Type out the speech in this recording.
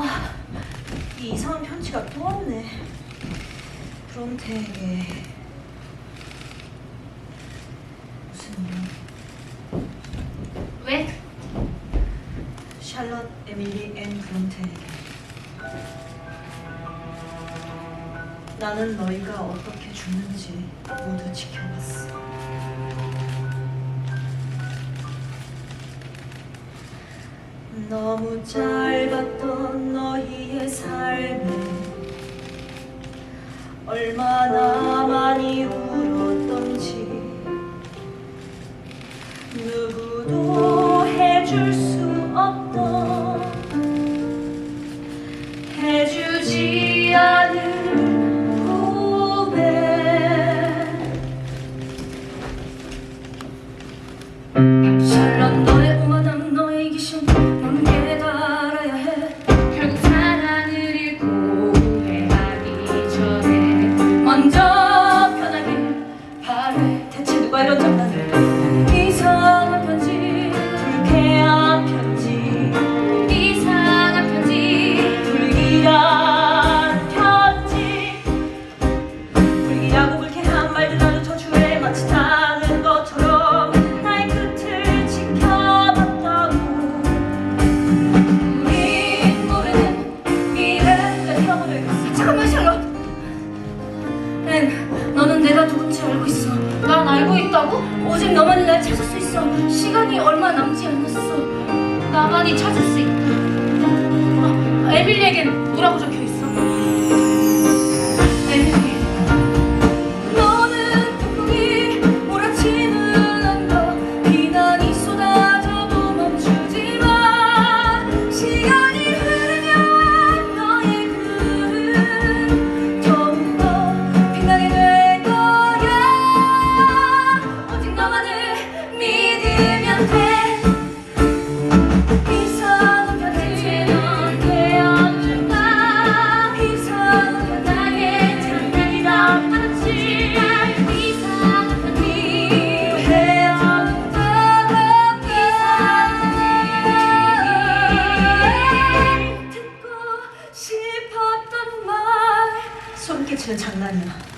아, 이 이상한 편지가 또 왔네. 브론테에게 무슨 일? 왜? 샬럿 에밀리 앤 브론테에게 나는 너희가 어떻게 죽는지 모두 지켜봤어. 너무 짧았던 너희의 삶에 얼마나 많이 울었던지 누구도 해줄 수 없던 해주지 않은 누가 이런 장난을 이상한 편지 불쾌한 편지. 이상한 편지 불길한 편지. 불길하고 불쾌한 말들 나도 저주에 마치 타는 것처럼 나의 끝을 지켜봤다고. 우린 모르는 미래가 되어버리겠어 잠깐만 샬롯. 앤 너는 내가 누군지 알고 있어. 난 알고 있다고? 오직 너만이 날 찾을 수 있어. 시간이 얼마 남지 않았어. 나만이 찾을 수 있다. 아, 에밀리에겐 뭐라고 적혀 소름 끼치는 장난이야